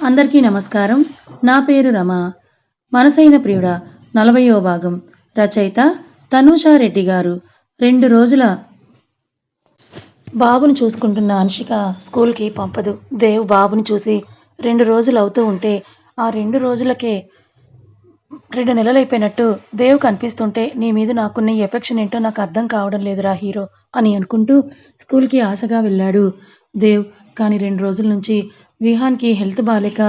అందరికీ నమస్కారం. నా పేరు రమ. మనసైన ప్రియుడ నలభయో భాగం. రచయిత తనూషారెడ్డి గారు. రెండు రోజుల బాబును చూసుకుంటున్న అన్షిక స్కూల్కి పంపదు. దేవ్ బాబుని చూసి రెండు రోజులు అవుతూ ఉంటే ఆ రెండు రోజులకే రెండు నెలలు అయిపోయినట్టు దేవ్ కనిపిస్తుంటే నీ మీద నాకున్న ఎఫెక్షన్ ఏంటో నాకు అర్థం కావడం లేదురా హీరో అని అనుకుంటూ స్కూల్కి ఆశగా వెళ్ళాడు దేవ్. కానీ రెండు రోజుల నుంచి విహాన్కి హెల్త్ బాలేక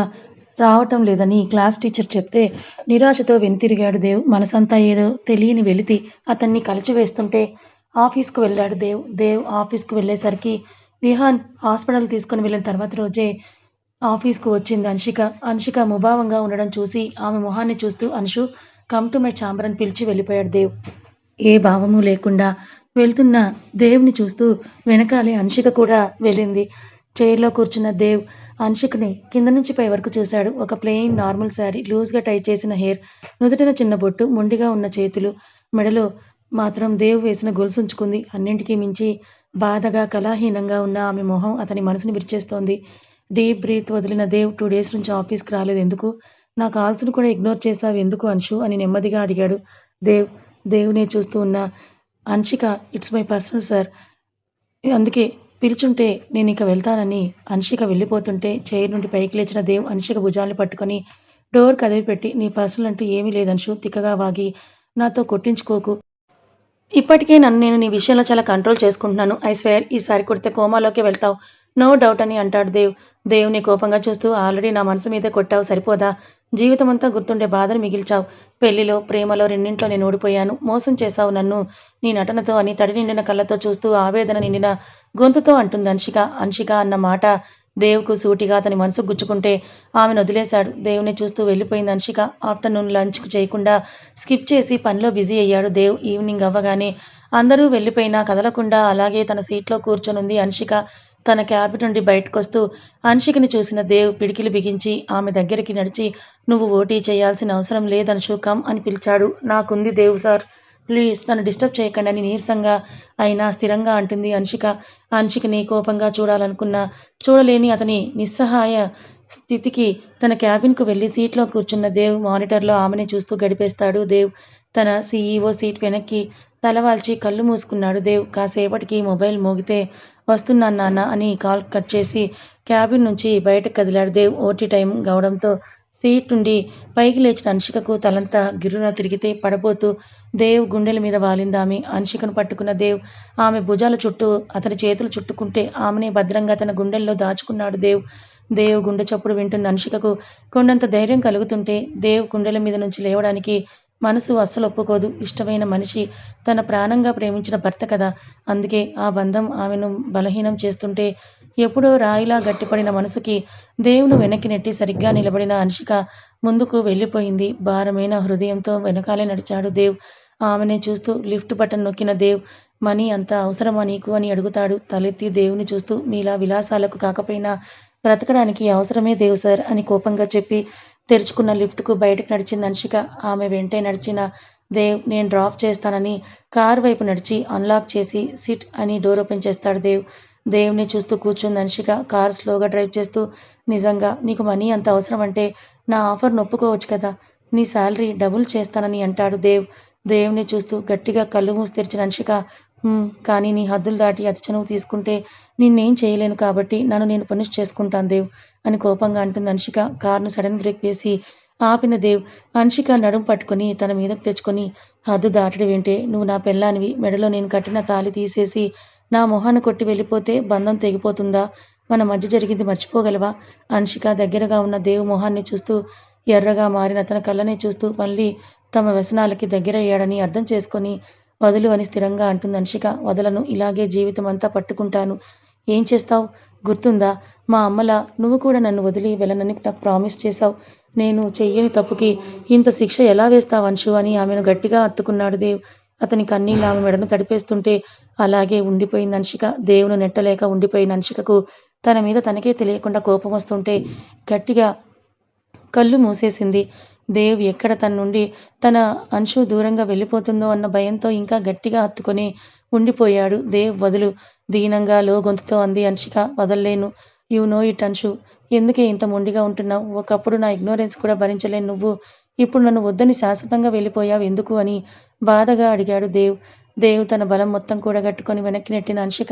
రావటం లేదని క్లాస్ టీచర్ చెప్తే నిరాశతో వెనుతిరిగాడు దేవ్. మనసంతా ఏదో తెలియని వెలితి అతన్ని కలిచివేస్తుంటే ఆఫీస్కు వెళ్ళాడు దేవ్. దేవ్ ఆఫీస్కు వెళ్ళేసరికి విహాన్ హాస్పిటల్ తీసుకుని వెళ్ళిన తర్వాత రోజే ఆఫీస్కు వచ్చింది అన్షిక. అన్షిక ముభావంగా ఉండడం చూసి ఆమె మొహాన్ని చూస్తూ Anshu come to my chamber అని పిలిచి వెళ్ళిపోయాడు దేవ్. ఏ భావము లేకుండా వెళ్తున్న దేవ్ని చూస్తూ వెనకాలే అన్షిక కూడా వెళ్ళింది. చైర్లో కూర్చున్న దేవ్ అన్షిక్ని కింద నుంచి పై వరకు చూశాడు. ఒక ప్లెయిన్ నార్మల్ శారీ లూజ్గా టై చేసిన హెయిర్ నుదుటిన చిన్న బొట్టు మొండిగా ఉన్న చేతులు మెడలో మాత్రం దేవ్ వేసిన గొలుసు ఉంచుకుంది అన్నింటికీ మించి బాధగా కళాహీనంగా ఉన్న ఆమె మొహం అతని మనసుని విరిచేస్తోంది. డీప్ బ్రీత్ వదిలిన దేవ్ టూ డేస్ నుంచి ఆఫీస్కి రాలేదు. ఎందుకు? నా కాల్స్ను కూడా ఇగ్నోర్ చేశావు ఎందుకు అంశు అని నెమ్మదిగా అడిగాడు దేవ్. దేవునే చూస్తూ ఉన్న Anshika it's my personal sir. అందుకే పిలుచుంటే నేను ఇక వెళ్తానని అన్షిక వెళ్ళిపోతుంటే చైర్ నుండి పైకి లేచిన దేవ్ అన్షిక భుజాన్ని పట్టుకొని డోర్ కదివి పెట్టి నీ పర్సనల్ అంటూ ఏమీ లేదంశు తిక్కగా వాగి నాతో కొట్టించుకోకు. ఇప్పటికే నన్ను నేను నీ విషయంలో చాలా కంట్రోల్ చేసుకుంటున్నాను. ఐ స్వేర్ ఈసారి కొడితే కోమాలోకి వెళ్తావు. నో డౌట్ అని అంటాడు దేవ్. దేవుని కోపంగా చూస్తూ ఆల్రెడీ నా మనసు మీదే కొట్టావు సరిపోదా? జీవితం అంతా గుర్తుండే బాధను మిగిల్చావు. పెళ్ళిలో ప్రేమలో రెండింట్లో నేను ఓడిపోయాను. మోసం చేశావు నన్ను. నీ నటనతో అని తడి నిండిన కళ్ళతో చూస్తూ ఆవేదన నిండిన గొంతుతో అంటుంది అంశిక అంశిక అన్న మాట దేవుకు సూటిగా అతని మనసు గుచ్చుకుంటే ఆమెను వదిలేశాడు. దేవుని చూస్తూ వెళ్ళిపోయింది అంశిక ఆఫ్టర్నూన్ లంచ్ చేయకుండా స్కిప్ చేసి పనిలో బిజీ అయ్యాడు దేవ్. ఈవినింగ్ అవ్వగానే అందరూ వెళ్ళిపోయినా కదలకుండా అలాగే తన సీట్లో కూర్చొనుంది అంశిక తన క్యాబ్ నుండి బయటకొస్తూ అన్షికని చూసిన దేవ్ పిడికిలు బిగించి ఆమె దగ్గరికి నడిచి నువ్వు ఓటీ చేయాల్సిన అవసరం లేదని కమ్ అని పిలిచాడు. నాకుంది దేవ్ సార్. ప్లీజ్ నన్ను డిస్టర్బ్ చేయకండి అని నీరసంగా అయినా స్థిరంగా అంటుంది అన్షిక అన్షికని కోపంగా చూడాలనుకున్న చూడలేని అతని నిస్సహాయ స్థితికి తన క్యాబిన్కు వెళ్ళి సీట్లో కూర్చున్న దేవ్ మానిటర్లో ఆమెని చూస్తూ గడిపేస్తాడు దేవ్. తన సీఈఓ సీట్ వెనక్కి తలవాల్చి కళ్ళు మూసుకున్నాడు దేవ్. కాసేపటికి మొబైల్ మోగితే వస్తున్నాను నాన్న అని కాల్ కట్ చేసి క్యాబిన్ నుంచి బయటకు కదిలాడు దేవ్ ఓటీ టైం కావడంతో సీట్ నుండి పైకి లేచిన అన్షికకు తలంతా గిర్రున తిరిగితే పడబోతూ దేవ్ గుండెల మీద వాలింది ఆమె పట్టుకున్న దేవ్ ఆమె భుజాల చుట్టూ అతని చేతులు చుట్టుకుంటే ఆమెనే భద్రంగా తన గుండెల్లో దాచుకున్నాడు దేవ్. దేవ్ గుండె చప్పుడు వింటున్న అన్షికకు కొండంత ధైర్యం కలుగుతుంటే దేవ్ గుండెల మీద నుంచి లేవడానికి మనసు అస్సలు ఒప్పుకోదు. ఇష్టమైన మనిషి తన ప్రాణంగా ప్రేమించిన భర్త కదా. అందుకే ఆ బంధం ఆమెను బలహీనం చేస్తుంటే ఎప్పుడో రాయిలా గట్టిపడిన మనసుకి దేవుని వెనక్కి నెట్టి సరిగ్గా నిలబడిన అంశిక ముందుకు వెళ్ళిపోయింది. భారమైన హృదయంతో వెనకాలే నడిచాడు దేవ్. ఆమెనే చూస్తూ లిఫ్ట్ బటన్ నొక్కిన దేవ్ మనీ అంత అవసరమా నీకు అని అడుగుతాడు. తలెత్తి దేవుని చూస్తూ మీలా విలాసాలకు కాకపోయినా బ్రతకడానికి అవసరమే దేవ్ సార్ అని కోపంగా చెప్పి తెరుచుకున్న లిఫ్ట్కు బయటకు నడిచింది అన్షిక ఆమె వెంటే నడిచిన దేవ్ నేను డ్రాప్ చేస్తానని కార్ వైపు నడిచి అన్లాక్ చేసి సిట్ అని డోర్ ఓపెన్ చేస్తాడు దేవ్. దేవుని చూస్తూ కూర్చుంది అన్షిక కార్ స్లోగా డ్రైవ్ చేస్తూ నిజంగా నీకు మనీ అంత అవసరం అంటే నా ఆఫర్ నొప్పుకోవచ్చు కదా. నీ శాలరీ డబుల్ చేస్తానని అంటాడు దేవ్. దేవుని చూస్తూ గట్టిగా కళ్ళు మూసి తెరిచిన కానీ నీ హద్దులు దాటి అతి చనువు తీసుకుంటే నిన్నేం చేయలేను కాబట్టి నన్ను నేను పనిష్ చేసుకుంటాను దేవ్ అని కోపంగా అంటుంది అంశిక కారును సడన్ బ్రేక్ వేసి ఆపిన దేవ్ అంశిక నడుం పట్టుకొని తన మీదకు తెచ్చుకొని హద్దు దాటడం ఏంటే? నువ్వు నా పెళ్ళానివి. మెడలో నేను కట్టిన తాలి తీసేసి నా మొహాన్ని కొట్టి వెళ్ళిపోతే బంధం తెగిపోతుందా? మన మధ్య జరిగింది మర్చిపోగలవా? అంశిక దగ్గరగా ఉన్న దేవు మొహాన్ని చూస్తూ ఎర్రగా మారిన తన కళ్ళని చూస్తూ మళ్ళీ తమ వ్యసనాలకి దగ్గరయ్యాడని అర్థం చేసుకొని వదులు అని స్థిరంగా అంటుంది అన్షిక వదలను ఇలాగే జీవితం అంతా పట్టుకుంటాను. ఏం చేస్తావు? గుర్తుందా? మా అమ్మలా నువ్వు కూడా నన్ను వదిలి వెళ్ళనని నాకు ప్రామిస్ చేశావు. నేను చెయ్యని తప్పుకి ఇంత శిక్ష ఎలా వేస్తావు అంశు అని ఆమెను గట్టిగా అత్తుకున్నాడు దేవ్. అతని కన్నీళ్ళు ఆమె మెడను తడిపేస్తుంటే అలాగే ఉండిపోయింది అంశిక దేవును నెట్టలేక ఉండిపోయిన అంశికకు తన మీద తనకే తెలియకుండా కోపం వస్తుంటే గట్టిగా కళ్ళు మూసేసింది. దేవ్ ఎక్కడ తన నుండి తన అంశు దూరంగా వెళ్ళిపోతుందో అన్న భయంతో ఇంకా గట్టిగా హత్తుకొని ఉండిపోయాడు. దేవ్ వదులు. దీనంగా లో గొంతుతో అంది అంశిక వదల్లేను. యు నో ఇట్ అన్షు ఎందుకే ఇంత మొండిగా ఉంటున్నావు? ఒకప్పుడు నా ఇగ్నోరెన్స్ కూడా భరించలేను. నువ్వు ఇప్పుడు నన్ను వద్దని శాశ్వతంగా వెళ్ళిపోయావు ఎందుకు? అని బాధగా అడిగాడు దేవ్. దేవ్ తన బలం మొత్తం కూడా కట్టుకొని వెనక్కి నెట్టిన అంశిక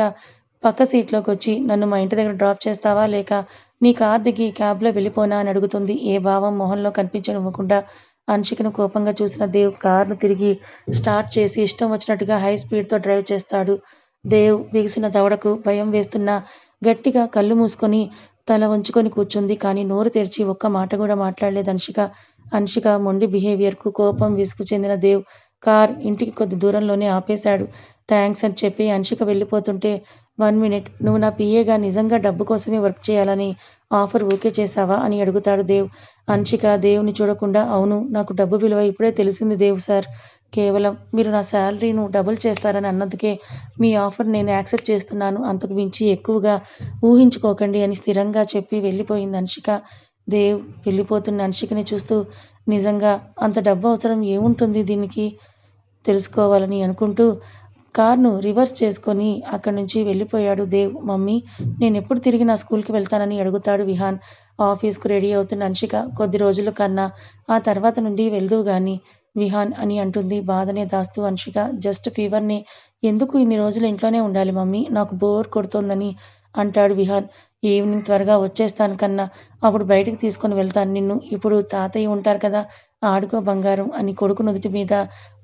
పక్క సీట్లోకి వచ్చి నన్ను మా ఇంటి దగ్గర డ్రాప్ చేస్తావా? లేక నీ కార్ దిగి క్యాబ్లో వెళ్ళిపోనా? అని అడుగుతుంది. ఏ భావం మొహంలో కనిపించనివ్వకుండా అంశికను కోపంగా చూసిన దేవ్ కార్ను తిరిగి స్టార్ట్ చేసి ఇష్టం వచ్చినట్టుగా హై స్పీడ్తో డ్రైవ్ చేస్తాడు. దేవ్ బిగిసిన దవడకు భయం వేస్తున్న గట్టిగా కళ్ళు మూసుకొని తల వంచుకొని కూర్చుంది. కానీ నోరు తెరిచి ఒక్క మాట కూడా మాట్లాడలేదు అంశిక అంశిక మొండి బిహేవియర్కు కోపం విసుగు చెందిన దేవ్ కార్ ఇంటికి కొద్ది దూరంలోనే ఆపేశాడు. థ్యాంక్స్ అని చెప్పి అంశిక వెళ్ళిపోతుంటే వన్ మినిట్. నువ్వు నా పిఏగా నిజంగా డబ్బు కోసమే వర్క్ చేయాలని ఆఫర్ ఓకే చేశావా అని అడుగుతాడు దేవ్. అన్షిక దేవుని చూడకుండా అవును నాకు డబ్బు విలువ ఇప్పుడే తెలిసింది దేవ్ సార్. కేవలం మీరు నా శాలరీను డబుల్ చేస్తారని అన్నందుకే మీ ఆఫర్ నేను యాక్సెప్ట్ చేస్తున్నాను. అంతకు మించి ఎక్కువగా ఊహించుకోకండి అని స్థిరంగా చెప్పి వెళ్ళిపోయింది అన్షిక దేవ్ వెళ్ళిపోతున్న అన్షికని చూస్తూ నిజంగా అంత డబ్బు అవసరం ఏముంటుంది దీనికి తెలుసుకోవాలని అనుకుంటూ కార్ను రివర్స్ చేసుకొని అక్కడి నుంచి వెళ్ళిపోయాడు దేవ్. మమ్మీ నేను ఎప్పుడు తిరిగి నా స్కూల్కి వెళ్తానని అడుగుతాడు విహాన్. ఆఫీస్కు రెడీ అవుతున్న అంశిక కొద్ది రోజుల కన్నా ఆ తర్వాత నుండి వెళ్దు గాని విహాన్ అని అంటుంది బాధనే దాస్తూ అంశిక. జస్ట్ ఫీవర్ని. ఎందుకు ఇన్ని రోజులు ఇంట్లోనే ఉండాలి మమ్మీ? నాకు బోర్ కొడుతోందని అంటాడు విహాన్. ఈవినింగ్ త్వరగా వచ్చేస్తాను కన్నా అప్పుడు బయటికి తీసుకొని వెళ్తాను. నిన్ను ఇప్పుడు తాతయ్య ఉంటారు కదా ఆడుకో బంగారం అని కొడుకు నుదుటి మీద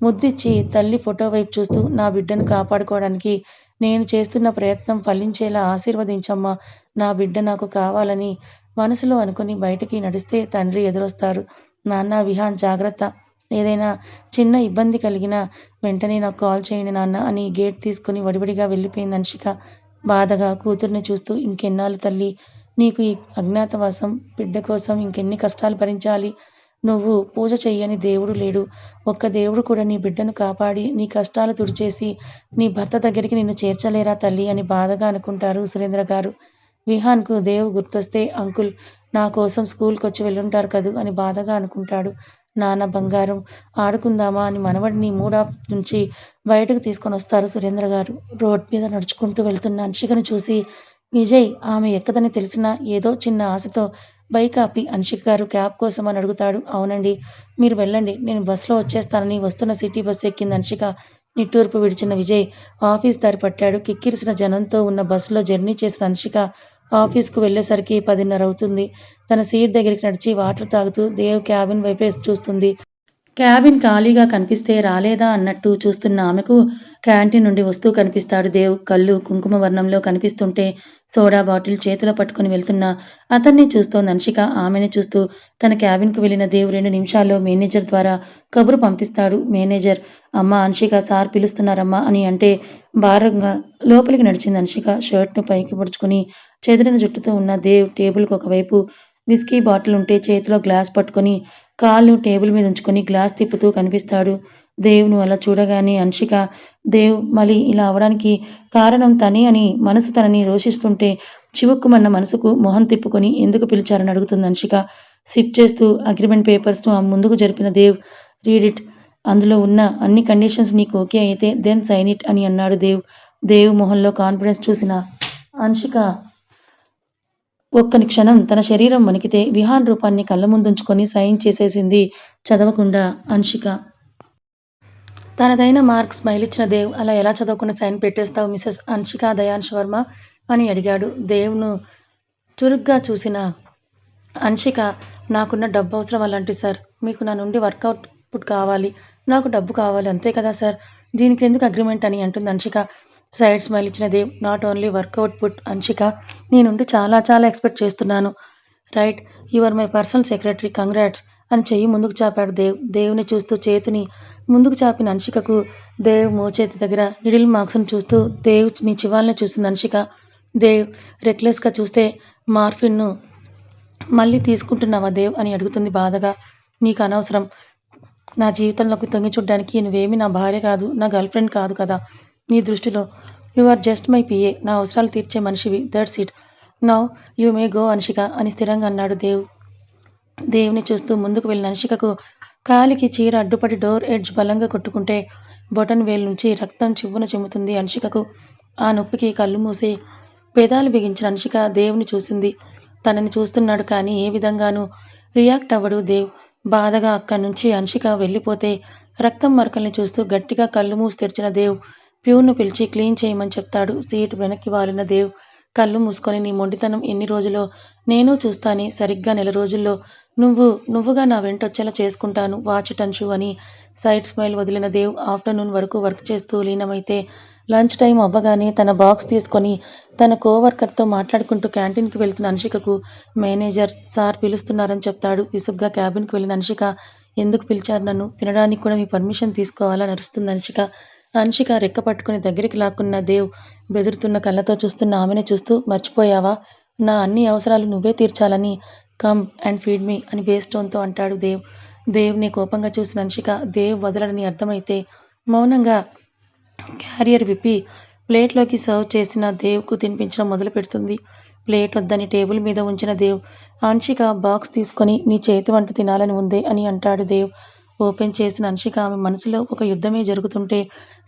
ముద్దిచ్చి తల్లి ఫోటో వైపు చూస్తూ నా బిడ్డను కాపాడుకోవడానికి నేను చేస్తున్న ప్రయత్నం ఫలించేలా ఆశీర్వదించమ్మా. నా బిడ్డ నాకు కావాలని మనసులో అనుకుని బయటికి నడిస్తే తండ్రి ఎదురొస్తారు. నాన్న విహాన్ జాగ్రత్త. ఏదైనా చిన్న ఇబ్బంది కలిగినా వెంటనే నాకు కాల్ చేయండి నాన్న అని గేట్ తీసుకుని వడివడిగా వెళ్ళిపోయింది అంశిక బాధగా కూతుర్ని చూస్తూ ఇంకెన్నాళ్ళు తల్లి నీకు ఈ అజ్ఞాతవాసం బిడ్డ కోసం ఇంకెన్ని కష్టాలు భరించాలి? నువ్వు పూజ చెయ్యని దేవుడు లేడు. ఒక్క దేవుడు కూడా నీ బిడ్డను కాపాడి నీ కష్టాలు తుడిచేసి నీ భర్త దగ్గరికి నిన్ను చేర్చలేరా తల్లి అని బాధగా అనుకుంటారు సురేంద్ర గారు. విహాన్కు దేవు గుర్తొస్తే అంకుల్ నా కోసం స్కూల్కి వచ్చి వెళ్ళుంటారు కదూ అని బాధగా అనుకుంటాడు. నాన్న బంగారం ఆడుకుందామా అని మనవడిని మూడాఫ్ నుంచి బయటకు తీసుకొని వస్తారు సురేంద్ర గారు. రోడ్ మీద నడుచుకుంటూ వెళ్తున్న అంశికను చూసి విజయ్ ఆమె ఎక్కదని తెలిసినా ఏదో చిన్న ఆశతో బైక్ ఆపి అంశిక గారు క్యాబ్ కోసం అని అడుగుతాడు. అవునండి మీరు వెళ్ళండి. నేను బస్సులో వచ్చేస్తానని వస్తున్న సిటీ బస్సు ఎక్కింది అన్షిక. నిట్టూర్పు విడిచిన విజయ్ ఆఫీస్ దారి పట్టాడు. కిక్కిరిసిన జనంతో ఉన్న బస్సులో జర్నీ చేసిన అన్షిక ఆఫీస్కు వెళ్ళేసరికి పదిన్నర అవుతుంది. తన సీట్ దగ్గరికి నడిచి వాటర్ తాగుతూ దేవ్ క్యాబిన్ వైపే చూస్తుంది. క్యాబిన్ ఖాళీగా కనిపిస్తే రాలేదా అన్నట్టు చూస్తున్న ఆమెకు క్యాంటీన్ నుండి వస్తూ కనిపిస్తాడు దేవ్. కళ్ళు కుంకుమ వర్ణంలో కనిపిస్తుంటే సోడా బాటిల్ చేతిలో పట్టుకుని వెళ్తున్న అతన్ని చూస్తోంది అన్షిక ఆమెని చూస్తూ తన క్యాబిన్కు వెళ్ళిన దేవ్ రెండు నిమిషాల్లో మేనేజర్ ద్వారా కబురు పంపిస్తాడు. మేనేజర్ అమ్మ అన్షిక సార్ పిలుస్తున్నారమ్మా అని అంటే భారంగా లోపలికి నడిచింది అన్షిక. షర్ట్ను పైకి పొడుచుకుని చెదిరిన జుట్టుతో ఉన్న దేవ్ టేబుల్కి ఒకవైపు విస్కీ బాటిల్ ఉంటే చేతిలో గ్లాస్ పట్టుకొని కాళ్ళు టేబుల్ మీద ఉంచుకొని గ్లాస్ తిప్పుతూ కనిపిస్తాడు. దేవ్ను అలా చూడగానే అంశిక దేవ్ మళ్ళీ ఇలా అవడానికి కారణం తనే అని మనసు తనని రోషిస్తుంటే చివుక్కుమన్న మనసుకు మొహం తిప్పుకొని ఎందుకు పిలిచారని అడుగుతుంది అంశిక సిప్ చేస్తూ అగ్రిమెంట్ పేపర్స్ను ఆ ముందుకు జరిపిన దేవ్ రీడ్ ఇట్. అందులో ఉన్న అన్ని కండిషన్స్ నీకు ఓకే అయితే దెన్ సైన్ ఇట్ అని అన్నాడు దేవ్. దేవ్ మొహంలో కాన్ఫిడెన్స్ చూసిన అంశిక ఒక్కని క్షణం తన శరీరం వణికితే విహాన్ రూపాన్ని కళ్ళ ముందుంచుకొని సైన్ చేసేసింది చదవకుండా అంశిక తనదైన మార్క్స్ మైలిచ్చిన దేవ్ అలా ఎలా చదవకుండా సైన్ పెట్టేస్తావు మిసెస్ అంశిక దయాన్ష్ వర్మ అని అడిగాడు. దేవ్ను చురుగ్గా చూసిన అంశిక నాకున్న డబ్బు అవసరం అలాంటి సార్. మీకు నా నుండి వర్కౌట్ పుట్ కావాలి. నాకు డబ్బు కావాలి అంతే కదా సార్? దీనికి ఎందుకు అగ్రిమెంట్ అని అంటుంది అంశిక సైడ్ స్మైల్ ఇచ్చిన Dev not only work output Anshika నీ నుండి చాలా చాలా ఎక్స్పెక్ట్ చేస్తున్నాను. Right you are my personal secretary congrats అని చెయ్యి ముందుకు చాపాడు దేవ్. దేవుని చూస్తూ చేతిని ముందుకు చాపిన అంశికకు దేవ్ మోచేతి దగ్గర నిడిల్ మార్క్స్ను చూస్తూ దేవ్ నీ చివాలని చూసింది అంశిక దేవ్ రెక్లెస్గా చూస్తే మార్ఫిన్ను మళ్ళీ తీసుకుంటున్నావా దేవ్ అని అడుగుతుంది బాధగా. నీకు అనవసరం. నా జీవితంలోకి తొంగి చూడ్డానికి నువ్వేమి నా భార్య కాదు నా గర్ల్ ఫ్రెండ్ కాదు కదా. నీ దృష్టిలో. You are just my PA నా అవసరాలు తీర్చే మనిషివి. That's it now you may go Anshika అని స్థిరంగా అన్నాడు దేవ్. దేవుని చూస్తూ ముందుకు వెళ్ళిన అన్షికకు కాలికి చీర అడ్డుపడి డోర్ ఎడ్జ్ బలంగా కొట్టుకుంటే బొటన్ వేలు నుంచి రక్తం చివ్వున చెమ్ముతుంది అన్షికకు. ఆ నొప్పికి కళ్ళు మూసి పెదాలు బిగించిన అంశిక దేవుని చూసింది. తనని చూస్తున్నాడు కానీ ఏ విధంగానూ రియాక్ట్ అవ్వడు దేవ్. బాధగా అక్కడి నుంచి అన్షిక వెళ్ళిపోతే రక్తం మరకల్ని చూస్తూ గట్టిగా కళ్ళు మూసి తెరిచిన దేవ్ ప్యూర్ను పిలిచి క్లీన్ చేయమని చెప్తాడు. సీటు వెనక్కి వాలిన దేవ్ కళ్ళు మూసుకొని నీ మొండితనం ఎన్ని రోజులో నేను చూస్తాని సరిగ్గా నెల రోజుల్లో నువ్వు నువ్వుగా నా వెంటొచ్చేలా చేసుకుంటాను వాచ్ టన్షు అని సైడ్ స్మైల్ వదిలిన దేవ్ ఆఫ్టర్నూన్ వరకు వర్క్ చేస్తూ లీనమైతే లంచ్ టైం అవ్వగానే తన బాక్స్ తీసుకొని తన కోవర్కర్తో మాట్లాడుకుంటూ క్యాంటీన్కి వెళ్తున్న అంశికకు మేనేజర్ సార్ పిలుస్తున్నారని చెప్తాడు. విసుగ్గా క్యాబిన్కి వెళ్ళిన అంశిక ఎందుకు పిలిచారు నన్ను? తినడానికి కూడా మీ పర్మిషన్ తీసుకోవాలని అరుస్తుంది అంశిక అన్షిక రెక్క పట్టుకుని దగ్గరికి లాక్కున్న దేవ్ బెదురుతున్న కళ్ళతో చూస్తున్న ఆమెనే చూస్తూ మర్చిపోయావా? నా అన్ని అవసరాలు నువ్వే తీర్చాలని కమ్ అండ్ ఫీడ్ మీ అని బేస్టోన్తో అంటాడు దేవ్. దేవ్ని కోపంగా చూసిన అన్షిక దేవ్ వదలడని అర్థమైతే మౌనంగా క్యారియర్ విప్పి ప్లేట్లోకి సర్వ్ చేసిన దేవ్కు తినిపించడం మొదలు పెడుతుంది ప్లేట్ వద్దని టేబుల్ మీద ఉంచిన దేవ్ అన్షిక బాక్స్ తీసుకొని నీ చేతి వంట తినాలని ఉందే అని అంటాడు దేవ్. ఓపెన్ చేసిన అన్షిక ఆమె మనసులో ఒక యుద్ధమే జరుగుతుంటే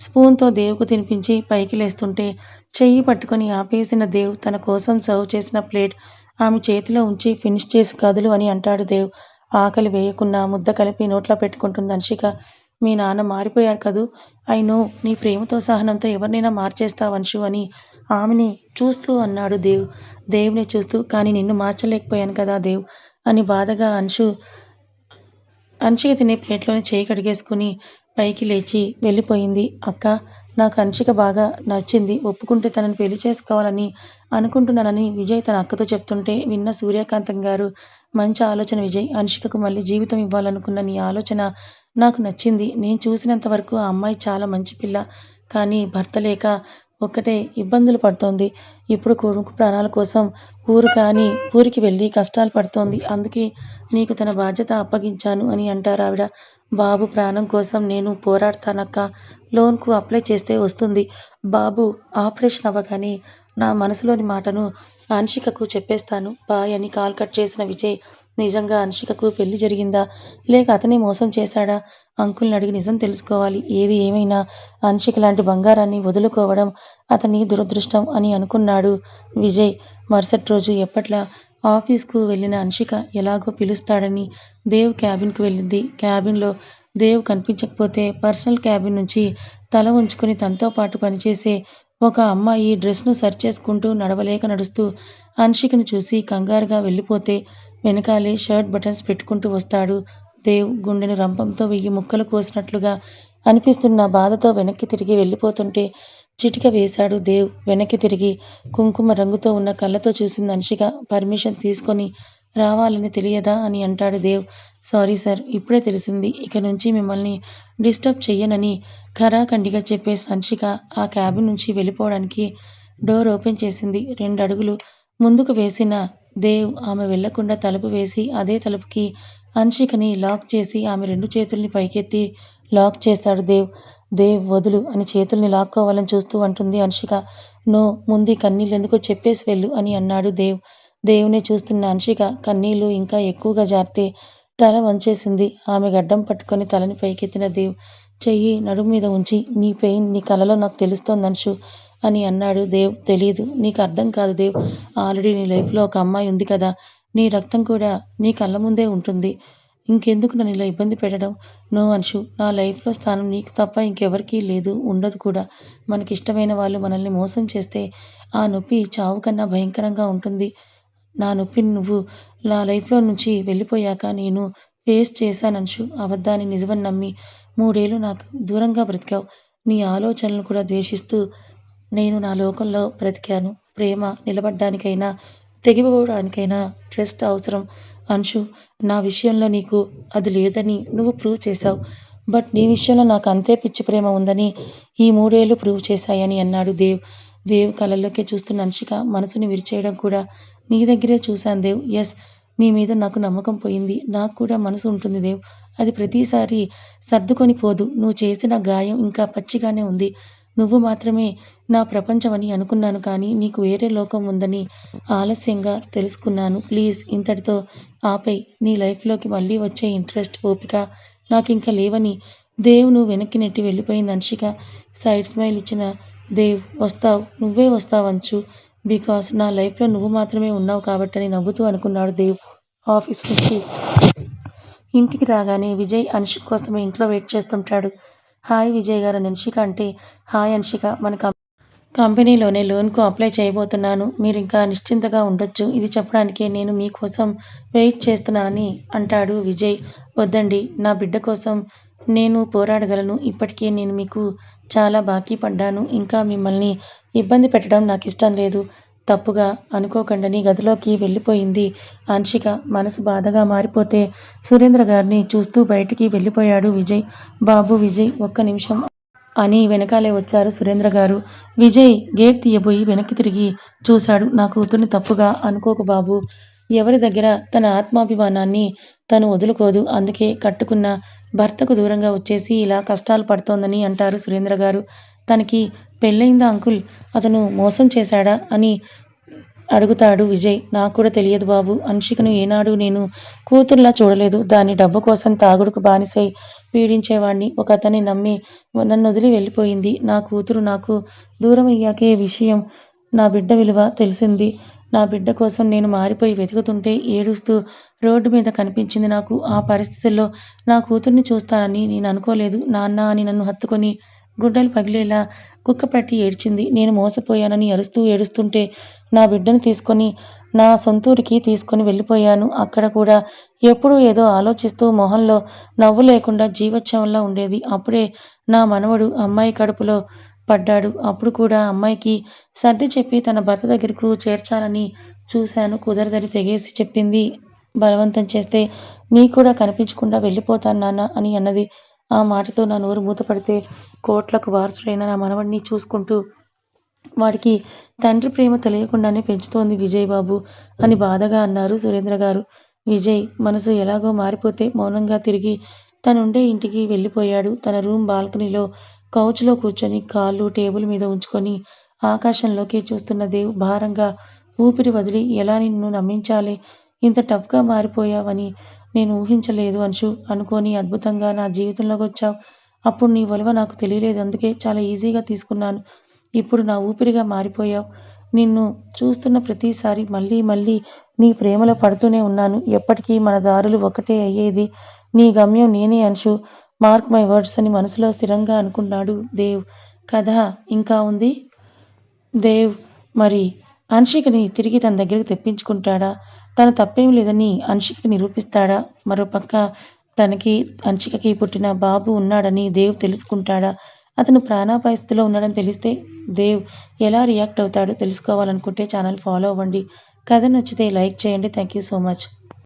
స్పూన్తో దేవుకు తినిపించి పైకి లేస్తుంటే చెయ్యి పట్టుకొని ఆపేసిన దేవ్ తన కోసం సర్వ్ చేసిన ప్లేట్ ఆమె చేతిలో ఉంచి ఫినిష్ చేసి కదులు అని అంటాడు దేవ్. ఆకలి వేయకుండా ముద్ద కలిపి నోట్లో పెట్టుకుంటుంది అన్షిక. మీ నాన్న మారిపోయారు కదూ? అయినో నీ ప్రేమతో సహనంతో ఎవరినైనా మార్చేస్తావు అంశు అని ఆమెని చూస్తూ అన్నాడు దేవ్. దేవుని చూస్తూ కానీ నిన్ను మార్చలేకపోయాను కదా దేవ్ అని బాధగా అంశు అంచిక తినే ప్లేట్లోనే చేయి కడిగేసుకుని పైకి లేచి వెళ్ళిపోయింది. అక్క నాకు అంచిక బాగా నచ్చింది. ఒప్పుకుంటే తనని పెళ్ళి చేసుకోవాలని అనుకుంటున్నానని విజయ్ తన అక్కతో చెప్తుంటే విన్న సూర్యకాంతం గారు మంచి ఆలోచన విజయ్. అంశికకు మళ్ళీ జీవితం ఇవ్వాలనుకున్న నీ ఆలోచన నాకు నచ్చింది. నేను చూసినంత వరకు ఆ అమ్మాయి చాలా మంచి పిల్ల. కానీ భర్త లేక ఒక్కటే ఇబ్బందులు పడుతోంది. ఇప్పుడు కొడుకు ప్రాణాల కోసం ఊరు కానీ ఊరికి వెళ్ళి కష్టాలు పడుతోంది. అందుకే నీకు తన బాధ్యత అప్పగించాను అని అంటారు ఆవిడ. బాబు ప్రాణం కోసం నేను పోరాడతానక్క. లోన్కు అప్లై చేస్తే వస్తుంది. బాబు ఆపరేషన్ అవ్వగానే నా మనసులోని మాటను అంశికకు చెప్పేస్తాను. బాయ్ అని కాల్ కట్ చేసిన విజయ్ నిజంగా అంశికకు పెళ్ళి జరిగిందా? లేక అతనే మోసం చేశాడా? అంకుల్ని అడిగి నిజం తెలుసుకోవాలి. ఏది ఏమైనా అంశిక లాంటి బంగారాన్ని వదులుకోవడం అతని దురదృష్టం అని అనుకున్నాడు విజయ్. మరుసటి రోజు ఎప్పట్లా ఆఫీస్కు వెళ్ళిన అనుషిక ఎలాగో పిలుస్తాడని దేవ్ క్యాబిన్కు వెళ్ళింది. క్యాబిన్లో దేవ్ కనిపించకపోతే పర్సనల్ క్యాబిన్ నుంచి తల ఉంచుకుని తనతో పాటు పనిచేసే ఒక అమ్మాయి డ్రెస్ను సర్చ్ చేసుకుంటూ నడవలేక నడుస్తూ అన్షికను చూసి కంగారుగా వెళ్ళిపోతే వెనకాలే షర్ట్ బటన్స్ పెట్టుకుంటూ వస్తాడు. దేవ్ గుండెను రంపంతో వెయ్యి ముక్కలు కోసినట్లుగా అనిపిస్తున్న బాధతో వెనక్కి తిరిగి వెళ్ళిపోతుంటే చిటిక వేశాడు దేవ్. వెనక్కి తిరిగి కుంకుమ రంగుతో ఉన్న కళ్ళతో చూసింది అంశిక పర్మిషన్ తీసుకొని రావాలని తెలియదా అని అంటాడు దేవ్. సారీ సార్ ఇప్పుడే తెలిసింది. ఇక నుంచి మిమ్మల్ని డిస్టర్బ్ చెయ్యనని ఖరాఖండిగా చెప్పేసి అంశిక ఆ క్యాబిన్ నుంచి వెళ్ళిపోవడానికి డోర్ ఓపెన్ చేసింది. రెండు అడుగులు ముందుకు వేసిన దేవ్ ఆమె వెళ్ళకుండా తలుపు వేసి అదే తలుపుకి అంశికని లాక్ చేసి ఆమె రెండు చేతుల్ని పైకెత్తి లాక్ చేస్తాడు దేవ్. దేవ్ వదులు అని చేతుల్ని లాక్కోవాలని చూస్తూ అంటుంది అంశిక నో ముందు కన్నీళ్ళు ఎందుకో చెప్పేసి వెళ్ళు అని అన్నాడు దేవ్. దేవుని చూస్తున్న అంశిక కన్నీళ్ళు ఇంకా ఎక్కువగా జారితే తల వంచేసింది. ఆమె గడ్డం పట్టుకొని తలని పైకెత్తిన దేవ్ చెయ్యి నడుము మీద ఉంచి నీ పెయిన్ నీ కలలో నాకు తెలుస్తోంది అంశు అని అన్నాడు. దేవ్ తెలీదు. నీకు అర్థం కాదు దేవ్. ఆల్రెడీ నీ లైఫ్లో ఒక అమ్మాయి ఉంది కదా. నీ రక్తం కూడా నీ కళ్ళ ముందే ఉంటుంది. ఇంకెందుకు నన్ను ఇలా ఇబ్బంది పెట్టడం? నో అంశు. నా లైఫ్లో స్థానం నీకు తప్ప ఇంకెవరికీ లేదు. ఉండదు కూడా. మనకిష్టమైన వాళ్ళు మనల్ని మోసం చేస్తే ఆ నొప్పి చావు కన్నా భయంకరంగా ఉంటుంది. నా నొప్పిని నువ్వు నా లైఫ్లో నుంచి వెళ్ళిపోయాక నేను ఫేస్ చేశానంశు అబద్ధాన్ని నిజమని నమ్మి మూడేళ్ళు నాకు దూరంగా బ్రతికావు. నీ ఆలోచనలు కూడా ద్వేషిస్తూ నేను నా లోకంలో బ్రతికాను. ప్రేమ నిలబడ్డానికైనా తెగిపోవడానికైనా ట్రస్ట్ అవసరం. అంశు నా విషయంలో నీకు అది లేదని నువ్వు ప్రూవ్ చేశావు. బట్ నీ విషయంలో నాకు అంతే పిచ్చి ప్రేమ ఉందని ఈ మూడేళ్ళు ప్రూవ్ చేశాయని అన్నాడు దేవ్. దేవ్ కళల్లోకే చూస్తున్న అంశిక మనసుని విరిచేయడం కూడా నీ దగ్గరే చూశాను దేవ్. ఎస్ నీ మీద నాకు నమ్మకం పోయింది. నాకు కూడా మనసు ఉంటుంది దేవ్. అది ప్రతిసారి సర్దుకొని పోదు. నువ్వు చేసిన గాయం ఇంకా పచ్చిగానే ఉంది. నువ్వు మాత్రమే నా ప్రపంచమని అనుకున్నాను కానీ నీకు వేరే లోకం ఉందని ఆలస్యంగా తెలుసుకున్నాను. ప్లీజ్ ఇంతటితో ఆపై నీ లైఫ్లోకి మళ్ళీ వచ్చే ఇంట్రెస్ట్ ఓపిక నాకు ఇంకా లేవని దేవును వెనక్కి నెట్టి వెళ్ళిపోయింది అంశిక సైడ్ స్మైల్ ఇచ్చిన దేవ్ వస్తావు నువ్వే వస్తావు అంచు. బికాస్ నా లైఫ్లో నువ్వు మాత్రమే ఉన్నావు కాబట్టని నవ్వుతూ అనుకున్నాడు దేవ్ ఆఫీస్ నుంచి. ఇంటికి రాగానే విజయ్ అన్షిక్ కోసమే ఇంట్లో వెయిట్ చేస్తుంటాడు. హాయ్ విజయ్ గారు అని అన్షిక అంటే హాయ్ అన్షిక మన కం కంపెనీలోనే లోన్కు అప్లై చేయబోతున్నాను. మీరు ఇంకా నిశ్చింతగా ఉండొచ్చు. ఇది చెప్పడానికే నేను మీకోసం వెయిట్ చేస్తున్నానని అంటాడు విజయ్. వద్దండి నా బిడ్డ కోసం నేను పోరాడగలను. ఇప్పటికే నేను మీకు చాలా బాకీ పడ్డాను. ఇంకా మిమ్మల్ని ఇబ్బంది పెట్టడం నాకు ఇష్టం లేదు. తప్పుగా అనుకోకండని గదిలోకి వెళ్ళిపోయింది. అన్షిక మనసు బాధగా మారిపోతే సురేంద్ర గారిని చూస్తూ బయటికి వెళ్ళిపోయాడు విజయ్. బాబు విజయ్ ఒక్క నిమిషం అని వెనకాలే వచ్చారు సురేంద్ర గారు. విజయ్ గేట్ తీయబోయి వెనక్కి తిరిగి చూశాడు. నా కూతుర్ని తప్పుగా అనుకోకు బాబు. ఎవరి దగ్గర తన ఆత్మాభిమానాన్ని తను వదులుకోదు. అందుకే కట్టుకున్న భర్తకు దూరంగా వచ్చేసి ఇలా కష్టాలు పడుతోందని అంటారు సురేంద్ర గారు. తనకి పెళ్ళయిందా అంకుల్? అతను మోసం చేశాడా అని అడుగుతాడు విజయ్. నాకు కూడా తెలియదు బాబు. అన్షికను ఏనాడు నేను కూతుర్లా చూడలేదు. దాని డబ్బు కోసం తాగుడుకు బానిసై పీడించేవాణ్ణి. ఒక అతన్ని నమ్మి నన్ను వదిలి వెళ్ళిపోయింది. నా కూతురు నాకు దూరం అయ్యాకే విషయం నా బిడ్డ విలువ తెలిసింది. నా బిడ్డ కోసం నేను మారిపోయి వెతుకుతుంటే ఏడుస్తూ రోడ్డు మీద కనిపించింది నాకు. ఆ పరిస్థితుల్లో నా కూతుర్ని చూస్తానని నేను అనుకోలేదు. నాన్న అని నన్ను హత్తుకొని గుడ్డలు పగిలేలా కుక్కపట్టి ఏడ్చింది. నేను మోసపోయానని అరుస్తూ ఏడుస్తుంటే నా బిడ్డను తీసుకొని నా సొంతూరికి తీసుకొని వెళ్ళిపోయాను. అక్కడ కూడా ఎప్పుడూ ఏదో ఆలోచిస్తూ మొహంలో నవ్వు లేకుండా జీవోత్సవంలా ఉండేది. అప్పుడే నా మనవడు అమ్మాయి కడుపులో పడ్డాడు. అప్పుడు కూడా అమ్మాయికి సర్ది చెప్పి తన భర్త దగ్గరకు చేర్చాలని చూశాను. కుదరదని తెగేసి చెప్పింది. బలవంతం చేస్తే నీ కూడా కనిపించకుండా వెళ్ళిపోతాను నాన్న అని అన్నది. ఆ మాటతో నా నోరు మూతపడితే కోట్లకు వారసుడైన నా మనవడిని చూసుకుంటూ వాడికి తండ్రి ప్రేమ తెలియకుండానే పెంచుతోంది విజయ్ బాబు అని బాధగా అన్నారు సురేంద్ర గారు. విజయ్ మనసు ఎలాగో మారిపోతే మౌనంగా తిరిగి తనుండే ఇంటికి వెళ్ళిపోయాడు. తన రూమ్ బాల్కనీలో కౌచ్లో కూర్చొని కాళ్ళు టేబుల్ మీద ఉంచుకొని ఆకాశంలోకి చూస్తున్న దేవ్ భారంగా ఊపిరి వదిలి ఎలా నిన్ను నమ్మించాలి? ఇంత టఫ్గా మారిపోయావని నేను ఊహించలేదు అంశు అనుకోని అద్భుతంగా నా జీవితంలోకి వచ్చావు. అప్పుడు నీ విలువ నాకు తెలియలేదు అందుకే చాలా ఈజీగా తీసుకున్నాను. ఇప్పుడు నా ఊపిరిగా మారిపోయావు. నిన్ను చూస్తున్న ప్రతిసారి మళ్ళీ మళ్ళీ నీ ప్రేమలో పడుతూనే ఉన్నాను. ఎప్పటికీ మన దారులు ఒకటే అయ్యేది. నీ గమ్యం నేనే అంశు. మార్క్ మై వర్డ్స్ అని మనసులో స్థిరంగా అనుకున్నాడు దేవ్. కథ ఇంకా ఉంది? దేవ్ మరి అన్షికని తిరిగి తన దగ్గరికి తెప్పించుకుంటాడా? తన తప్పేం లేదని అంశికకి నిరూపిస్తాడా? మరోపక్క తనకి అంశికకి పుట్టిన బాబు ఉన్నాడని దేవ్ తెలుసుకుంటాడా? అతను ప్రాణాపాయ స్థితిలో ఉన్నాడని తెలిస్తే దేవ్ ఎలా రియాక్ట్ అవుతాడో తెలుసుకోవాలనుకుంటే ఛానల్ ఫాలో అవ్వండి. కథ నచ్చితే లైక్ చేయండి. Thank you so much.